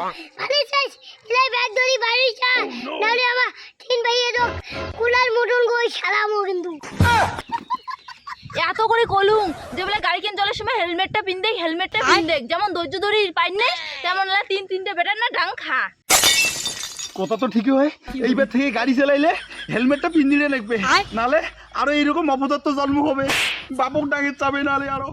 বাপ মানে চাই ইলাই ব্যাগ ধরি বাড়ি চা নাহলে আমার তিন ভাইয়ে তো কুলার মুটুন গই শালামো কিন্তু এত করে কলুম যে বলে গাড়ি কেন চলার সময় হেলমেটটা পিনদে হেলমেটটা পিনদে যেমন ধৈর্য ধরি পাইন নেই তেমন ওলা তিন তিনটে বেটার না ডাং খা। কথা তো ঠিকই হয়। এইবার থেকে গাড়ি চালাইলে হেলমেটটা পিন্দিরে লাগবে। নালে আরও এইরকম অপদার্থ জন্ম হবে। বাপক ডাঙে চাবে নালে আরও।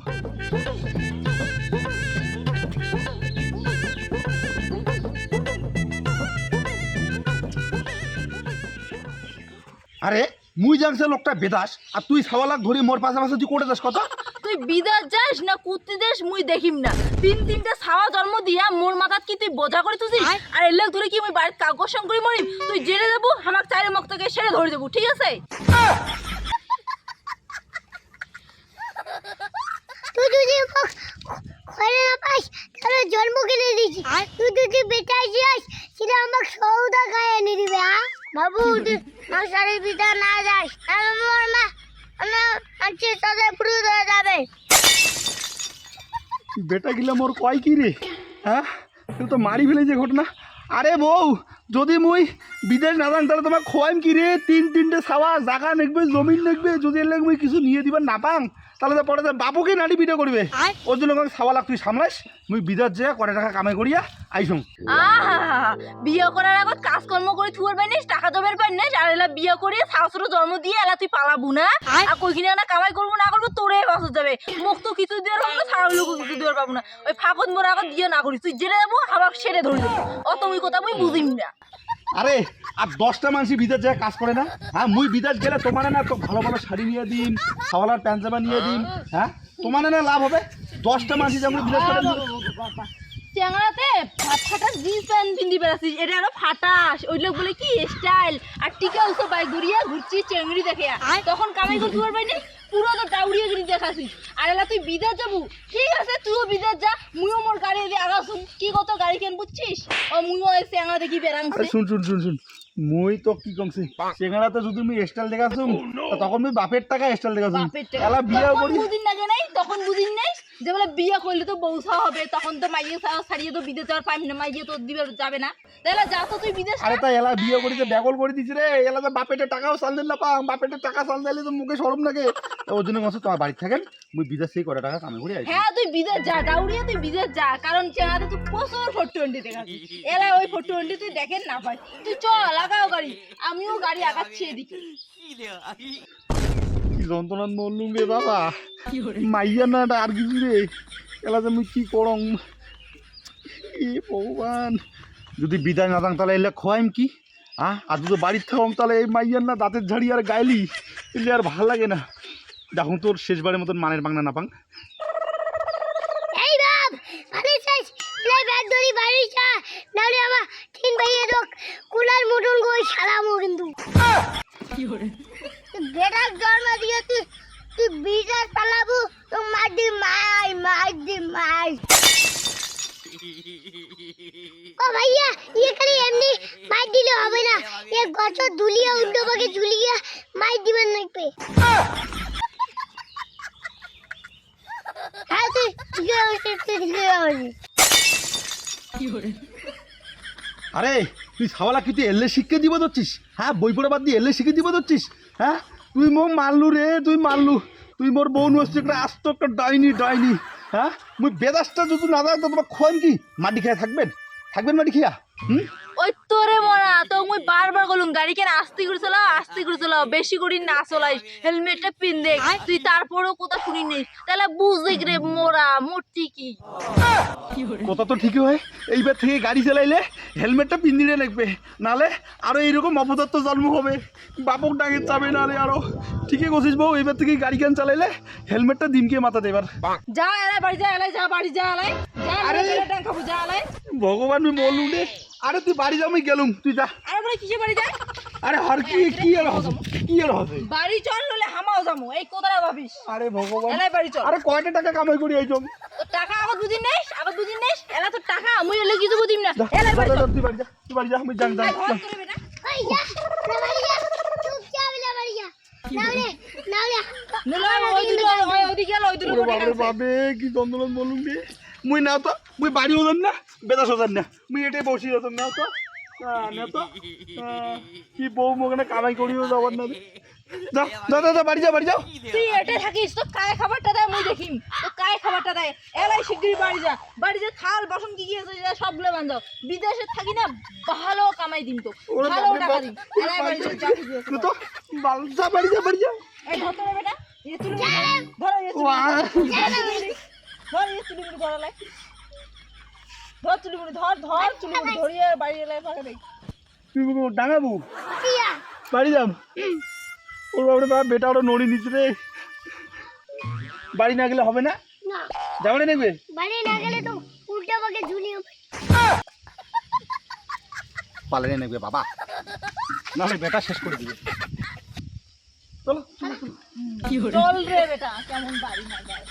আরে মুই জানছে লোকটা বেদাস আর তুই সাওয়ালাক ধরে মোর পাশাপাশি তুই করে যাস কথা? তুই বিদাস যাস না কুত্তি দেশ মুই দেখিম না। তিন তিনটা ছাওয়া জন্ম দিয়া মোর মাথাত কি তুই বোঝা করে তুই আর এলে ধরে কি মুই বাড়ির কাগজ সঙ্গ করে মরিম? তুই জেনে দেবো আমাক চাইরে মক্তকে সেরে ধরে দেবো ঠিক আছে? তুই যদি খরে না পাস তাহলে জন্ম কিনে দিছি। তুই যদি বেটা যাস সেটা আমাকে সৌদা গায়ে এনে দিবে হ্যাঁ বাবু তুই আমার না যাস তাহলে মোর মা আজকে সাথে পুরো হয়ে যাবে। বেটা গিলা মোর কয় কি রে? হ্যাঁ? তো মারি ফেলেছে ঘটনা। আরে বউ, যদি মুই বিদেশ না যান তাহলে তোমার খোয়াইম কি রে? তিন তিনটে সাওয়া জাগা নেকবে, জমিন দেখবে যদি এলে মুই কিছু নিয়ে দিবার না পাং। তাহলে তো পরে তো বাপুকে নাড়ি বিটে করবে। ওর জন্য ছাওয়া লাগ তুই সামলাইস মুই বিদেশ যে কয় টাকা কামাই করিয়া আইসুম। আহা বিয়ে করার আগত কাজকর্ম করে থুয়ার পাইনিস টাকা জমের পাইনিস আর এলা বিয়ে করে শাশুড় জন্ম দিয়ে এলা তুই পালাবু না? আর কইখানে না কামাই করব না করব তোরে বাসত যাবে। মুখ তো কিছু দেওয়ার পাবো না ছাড়া কিছু দেওয়ার পাবো না। ওই ফাঁকত মোর আগত দিয়ে না করিস তুই জেনে যাব আমার সেরে ধরে দেবো অত ওই কথা মুই বুঝিম না। আরে আর দশটা মানুষ বিদেশ যায় কাজ করে না? হ্যাঁ মুই বিদেশ গেলে তোমার না তো ভালো ভালো শাড়ি নিয়ে দিন খাওয়ালার প্যান্ট জামা নিয়ে দিন হ্যাঁ? তোমার না লাভ হবে? দশটা মানুষ যেমন বিদেশ করে চ্যাংড়াতে ফাটা জিন্স প্যান্ট পিন্দি বেড়াচ্ছিস এটা আরও ফাটাস। ওই লোক বলে কি স্টাইল আর টিকা উসো বাইক ঘুরিয়া ঘুরছি চেংড়ি দেখে। তখন কামাই করতে পারবি না? পুরো তো ডাউরিয়া গিরি দেখাছিস আর এলা তুই বিদেশ যাব? ঠিক আছে তুইও বিদেশ যা। মুইও মোর গাড়ি দিয়ে আগাছুন কি কত গাড়ি কেন বুঝছিস? ও মুইও এসে আঙা দেখি বেরাংছে শুন শুন শুন শুন। মুই তো কি কমছি? সেখানে যদি মুই স্টাইল দেখাছুম তখন মুই বাপের টাকা স্টাইল দেখাছুম এলা বিয়া করি বুঝিন না নাই তখন বুঝিন যে বলে বিয়ে করলে তো বৌসা হবে তখন তো মাইয়ে সা- ছাড়িয়ে তো বিদেশ যাওয়ার পাইম না মাইয়ে তো দিবে যাবে না। তাহলে যা তো তুই বিদেশ আরে তা এলা বিয়ে করি যে ব্যাগল করে দিছি রে এলা তো বাপেটে টাকাও চাল দিন না পাম বাপেটে টাকা চাল দিলে তো মুখে সরম লাগে। ওর জন্য কমছে তোমার বাড়ি থাকেন মুই বিদেশ থেকে কটা টাকা কামাই করি আইছি। হ্যাঁ তুই বিদেশ যা ডাউরিয়া তুই বিদেশ যা কারণ চেনাতে তুই প্রচুর ফোর টোয়েন্টি দেখাচ্ছিস এরা ওই ফোর টোয়েন্টি তুই দেখেন না পাই তুই চল লাগাও গাড়ি আমিও গাড়ি আগাচ্ছি এদিকে। কি যন্ত্রণা মরলুম রে বাবা। মাইয়া না এটা আর কিছু রে। এলা যে মুই কি করম? এ ভগবান। যদি বিদায় না দাং তাহলে এলে খোয়াইম কি? আহ আর যদি বাড়ির থাকম তাহলে এই মাইয়ার না দাঁতের ঝাড়ি আর গাইলি। এলে আর ভালো লাগে না। দেখুন তোর শেষবারের মতন মানের বাংলা না পাং। এই বাপ মানে চাই ইলাই ব্যাগ ধরি বাড়ি চা। নাহলে আমার তিন ভাইয়ে কুলার মুটুন গই শালামো কিন্তু বেটার জন্ম দিয়ে তুই তুই বিজার পালাবো, তো মার দি মাই মার দি মাই। ও ভাইয়া ইয়ে খালি এমনি মার দিলে হবে না। এ গছ দুলিয়া, উল্টো পাকে ঝুলিয়া মার দিবেন নাকবে হ্যাঁ তুই আরে, তুই সাওয়ালা কি তুই এলে শিখে দিব ধরছিস? হ্যাঁ বই পড়ে বাদ দিয়ে এলে শিখে দিব ধরছিস? হ্যাঁ? তুই মো মারলু রে, তুই মারলু। তুই মোর বউ নষ্ট একটা আস্ত একটা ডাইনি ডাইনি। হ্যাঁ মুই বেদাসটা যদি না দেয় তো তোমার খোয়ান কি? মাটি খেয়ে থাকবেন? থাকবেন মাটি খেয়া? ওই তোরে মরা তো মুই বারবার বলুম গাড়ি কেন আস্তে করে চালাও আস্তে করে চালাও বেশি করে না চলাইস। হেলমেটটা পিন দে তুই তারপরেও কোথা শুনি নিস তাহলে বুঝলি রে মোরা মূর্তি কি কথা তো ঠিকই হয়। এইবার থেকে গাড়ি চালাইলে হেলমেটটা পিন্দিরে লাগবে। নালে আরও এইরকম অপদার্থ জন্ম হবে। বাপক ডাঙে চাবে না রে আরও। ঠিকই করছিস বউ এইবার থেকে গাড়ি কেন চালাইলে হেলমেটটা দিমকে মাথা দেবার যা এলাই বাড়ি যা এলাই যা বাড়ি যা এলাই। যা আরে। এলাই ভগবান আমি রে আরে তুই বাড়ি যাবি গেলুম। তুই যা। আরে বলে কিসে বাড়ি যায় আরে হর কি কি আর হবে কি আর হবে বাড়ি চল নলে হামাও যামু এই কোদারা ভাবিস? আরে ভগবান। এলাই বাড়ি চল। আরে কয়টা টাকা কামাই করি এই জম? টাকা আবার দুদিন নেই আবার দুদিন নেই এলা তো টাকা আমি এলে কিছু বুঝিম না? যা, এলাই বাড়ি যা, চল। যা, তুই বাড়ি যা তুই বাড়ি যা আমি জান জান কি যন্ত্রণা বলুন মুই না তো মুই বাড়ি ওজন না বেদা সোজান না। মুই এটাই বসি ওজন নাও তো? কি বউ মোখানে কামাই করিও যাবার না যাও, যাও বাড়ি যাও বাড়ি যাও তুই এটে থাকিস তো কায় খাবারটা দেয় মুই দেখিম তো কায় খাবারটা দেয় এলাই শিগগিরই বাড়ি যা। বাড়ি যা থাল বাসন কি কি আছে যা সবগুলো বান্ধাও বিদেশে থাকি না ভালো কামাই দিম তো। ভালো টাকা দিম। এলাই বাড়ি যা, তো যা। বাড়ি যা বাড়ি যা। এই ধর তো রে বেটা। এ তুলি ধর এ তুলি। ধর এ তুলি মুড়ি ধরালাই ধর তুলি মুড়ি ধর ধর তুলি মুড়ি ধরিয়ে বাড়ি এলাই ফাঁকা দেখ। তুই ডাঙাবু? বাড়ি যাম। ওর বাপরে বাপ বেটা ওরা নড়ি নিচ্ছে রে। বাড়ি না গেলে হবে না? না। যাবে না দেখবে? বাড়ি না গেলে তো উল্টা পাকে ঝুলিয়ে পালানে নেবে বাবা। নাহলে বেটা শেষ করে দিবে। চলো চলো, চলো। চল রে বেটা কেমন বাড়ি না যায়।